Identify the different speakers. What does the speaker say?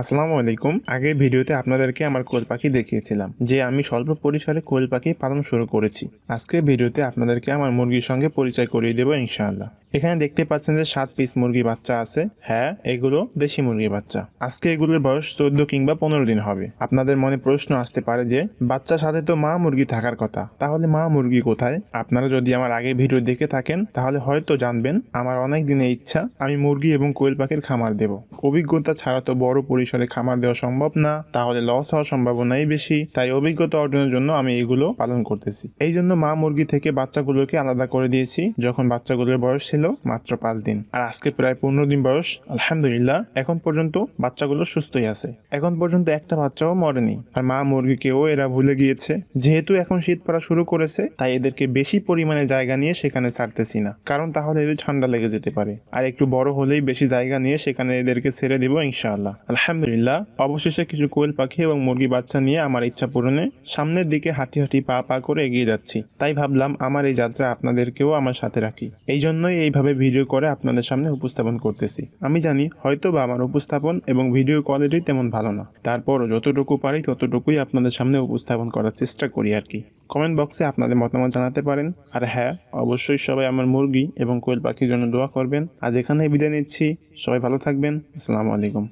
Speaker 1: আসসালামু আলাইকুম। আগে ভিডিওতে আপনাদেরকে আমার কোয়েল পাখি দেখিয়েছিলাম, যে আমি স্বল্প পরিসরে কোয়েল পাখি পালন শুরু করেছি। আজকের ভিডিওতে আপনাদেরকে আমার মুরগির সঙ্গে পরিচয় করিয়ে দেবো ইনশাআল্লাহ। এখানে দেখতে পাচ্ছেন যে সাত পিস মুরগি বাচ্চা আছে। হ্যাঁ এগুলো দেশি মুরগি বাচ্চা। আজকে এগুলোর বয়স চোদ্দ কিংবা পনেরো দিন হবে। আপনাদের মনে প্রশ্ন আসতে পারে যে, বাচ্চার সাথে তো মা মুরগি থাকার কথা, তাহলে মা মুরগি কোথায়? আপনারা যদি আমার আগে ভিডিও দেখে থাকেন, তাহলে হয়তো জানবেন, আমার অনেক দিনের ইচ্ছা, আমি মুরগি এবং কোয়েল পাখির খামার দেব। অভিজ্ঞতা ছাড়া তো বড় পরিসরে খামার দেওয়া সম্ভব না, তাহলে লস হওয়ার সম্ভাবনাই বেশি। তাই অভিজ্ঞতা অর্জনের জন্য আমি এগুলো পালন করতেছি। এই জন্য মা মুরগি থেকে বাচ্চাগুলোকে আলাদা করে দিয়েছি। যখন বাচ্চাগুলোর বয়স ছিল মাত্র পাঁচ দিন। আর আজকে প্রায় পনেরো দিন বয়স, আলহামদুলিল্লাহ, এখন পর্যন্ত বাচ্চাগুলো সুস্থই আছে। এখন পর্যন্ত একটা বাচ্চাও মরেনি। আর মা মুরগিকেও এরা ভুলে গিয়েছে। যেহেতু এখন শীত পড়া শুরু করেছে, তাই এদেরকে বেশি পরিমাণে জায়গা নিয়ে সেখানে ছাড়তেছি না। কারণ তাহলে এদের ঠান্ডা লেগে যেতে পারে। আর একটু বড় হলেই বেশি জায়গা নিয়ে সেখানে এদেরকে ছেড়ে দিব, ইনশাআল্লাহ। আলহামদুলিল্লাহ, অবশেষে কিছু কোয়েল পাখি এবং মুরগি বাচ্চা নিয়ে আমার ইচ্ছা পূরণে সামনের দিকে হাঁটি হাঁটি পা পা করে এগিয়ে যাচ্ছি। তাই ভাবলাম, আমার এই যাত্রা আপনাদেরকেও আমার সাথে রাখি। এই জন্যই এইভাবে ভিডিও করে আপনাদের সামনে উপস্থাপন করতেছি। আমি জানি হয়তো বা আমার উপস্থাপন এবং ভিডিও কোয়ালিটি তেমন ভালো না। তারপরও যতটুকু পারি ততটুকুই আপনাদের সামনে উপস্থাপন করার চেষ্টা করি আর কি। কমেন্ট বক্সে আপনাদের মতামত জানাতে পারেন। আর হ্যাঁ অবশ্যই সবাই আমার মুরগি এবং কোয়েল পাখির জন্য দোয়া করবেন। আজ এখানেই বিদায় নিচ্ছি। সবাই ভালো থাকবেন। আসসালামু আলাইকুম।